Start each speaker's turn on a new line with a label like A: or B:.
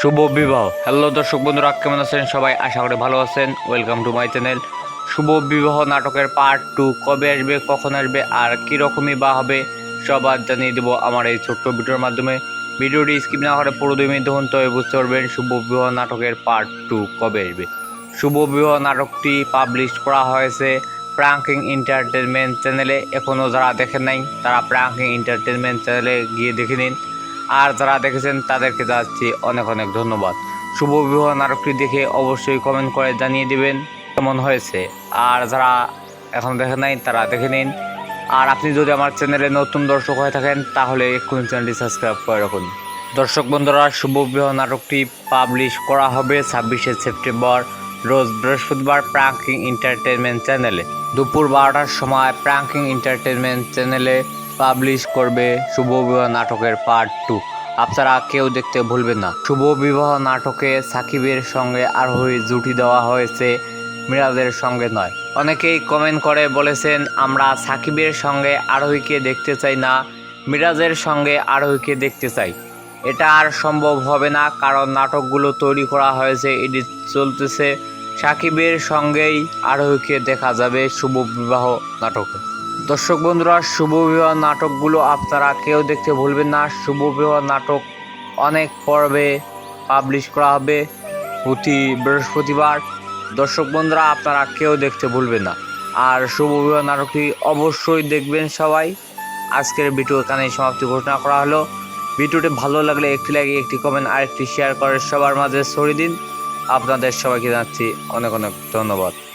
A: শুভ বিবাহ। হ্যালো দর্শক বন্ধুরা, কেমন আছেন সবাই? আশা করি ভালো আছেন। Welcome to my channel Shubho Bibaho নাটকের পার্ট টু কবে আসবে, কখন আসবে, আর কীরকমই বা হবে সবার জানিয়ে দেবো আমার এই ছোট্ট ভিডিওর মাধ্যমে। ভিডিওটি স্কিপ না করে পুরো দুই মিনিট দেখুন, তবে বুঝতে পারবেন শুভ বিবাহ নাটকের পার্ট টু কবে আসবে। শুভ বিবাহ নাটকটি পাবলিশ করা হয়েছে প্রাঙ্কিং এন্টারটেনমেন্ট চ্যানেলে এখনও যারা দেখেন নাই, তারা প্রাঙ্কিং এন্টারটেনমেন্ট চ্যানেলে গিয়ে দেখে নিন। আর যারা দেখেছেন তাদেরকে জানাচ্ছি অনেক অনেক ধন্যবাদ। শুভ বিবাহ নাটকটি দেখে অবশ্যই কমেন্ট করে জানিয়ে দিবেন কেমন হয়েছে। আর যারা এখন দেখে নাই, তারা দেখে নিন। আর আপনি যদি আমার চ্যানেলে নতুন দর্শক হয়ে থাকেন, তাহলে এক্ষুনি চ্যানেলটি সাবস্ক্রাইব করে রাখুন। দর্শক বন্ধুরা, শুভ বিবাহ নাটকটি পাবলিশ করা হবে ছাব্বিশে সেপ্টেম্বর। রোজ বৃহস্পতিবার প্রাঙ্কিং এন্টারটেনমেন্ট চ্যানেলে। দুপুর বারোটার সময় প্রাঙ্কিং এন্টারটেনমেন্ট চ্যানেলে পাবলিশ করবে শুভ বিবাহ নাটকের পার্ট টু আপনারা কেউ দেখতে ভুলবেন না। শুভ বিবাহ নাটকে সাকিবের সঙ্গে আরোহী জুটি দেওয়া হয়েছে মিরাজের সঙ্গে নয়। অনেকেই কমেন্ট করে বলেছেন, আমরা সাকিবের সঙ্গে আরোহীকে দেখতে চাই না, মিরাজের সঙ্গে আরোহীকে দেখতে চাই। এটা আর সম্ভব হবে না, কারণ নাটকগুলো তৈরি করা হয়েছে, এডিট চলতেছে সাকিবের সঙ্গেই আরোহীকে দেখা যাবে শুভ বিবাহ নাটকে। দর্শক বন্ধুরা, শুভ বিবাহ নাটকগুলো আপনারা কেউ দেখতে ভুলবেন না। শুভ বিবাহ নাটক অনেক পর্বে পাবলিশ করা হবে প্রতি বৃহস্পতিবার। দর্শক বন্ধুরা, আপনারা কেউ দেখতে ভুলবেন না। আর শুভ বিবাহ নাটকটি অবশ্যই দেখবেন সবাই। আজকের ভিডিও এখানেই সমাপ্তি ঘোষণা করা হলো। ভিডিওটি ভালো লাগলে একটি লাইক একটি কমেন্ট আর একটি শেয়ার করে সবার মাঝে ছড়িয়ে দিন। আপনাদের সবাইকে জানাচ্ছি অনেক অনেক ধন্যবাদ।